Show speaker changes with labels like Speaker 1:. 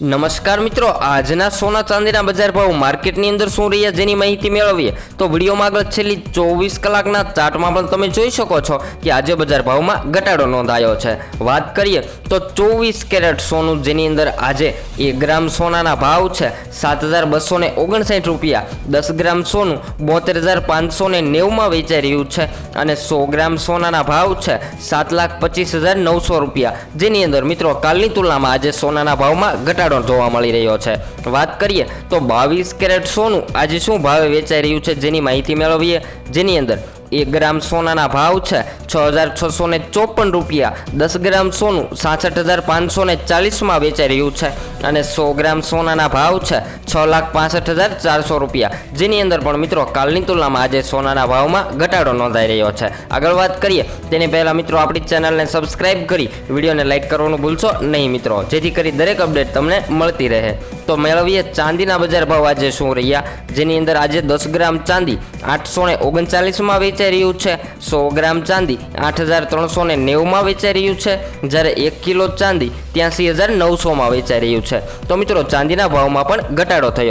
Speaker 1: નમસ્કાર મિત્રો, આજના સોના ચાંદીના બજાર ભાવ માર્કેટની અંદર શું રહ્યા જેની માહિતી મેળવીએ? તો વિડીયોમાં આગળ છેલ્લી ચોવીસ કલાકના ચાર્ટમાં પણ તમે જોઈ શકો છો કે આજે બજાર ભાવમાં ઘટાડો નોંધાયો છે. વાત કરીએ તો ચોવીસ કેરેટ સોનું જેની અંદર આજે એક ગ્રામ સોનાના ભાવ છે, સાત હજાર બસો ને ઓગણસાઠ રૂપિયા. દસ ગ્રામ સોનું બોતેર હજાર પાંચસો ને નેવુંમાં વેચાઈ રહ્યું છે અને સો ગ્રામ સોનાના ભાવ છે, સાત લાખ પચીસ હજાર નવસો રૂપિયા. જેની અંદર મિત્રો, કાલની તુલનામાં આજે સોનાના ભાવમાં ઘટાડો જોવા મળી રહ્યો છે. વાત કરીએ તો બાવીસ કેરેટ સોનું આજે શું ભાવે વેચાઈ રહ્યું છે જેની માહિતી મેળવીએ. જેની અંદર એક ગ્રામ સોનાના ભાવ છે. છ હજાર છસો ને ચોપન રૂપિયા. દસ ગ્રામ સોનું સાસઠ હજાર પાંચસો ને ચાલીસમાં વેચાઈ રહ્યું છે. અને સો ગ્રામ સોનાના ભાવ છે છ લાખ પાસઠ હજાર ચારસો રૂપિયા. જેની અંદર પણ મિત્રો કાલની તુલનામાં આજે સોનાના ભાવમાં ઘટાડો નોંધાઈ રહ્યો છે. આગળ વાત કરીએ, તેની પહેલાં મિત્રો આપણી ચેનલને સબસ્ક્રાઈબ કરી, વિડીયોને લાઇક કરવાનું ભૂલશો નહીં મિત્રો. જેથી કરી દરેક અપડેટ તમને મળતી રહે. તો મેળવીએ ચાંદીના બજાર ભાવ આજે શું રહ્યા? જેની અંદર આજે દસ ગ્રામ ચાંદી આઠસો ને ઓગણચાલીસમાં વેચાઈ રહ્યું છે. સો ગ્રામ ચાંદી આઠ હજાર ત્રણસો ને નેવુંમાં વેચાઈ રહ્યું છે. જ્યારે એક કિલો ચાંદી ત્યાંસી હજાર નવસોમાં વેચાઈ રહ્યું છે. તો મિત્રો, ચાંદીના ભાવમાં પણ ઘટાડો થયો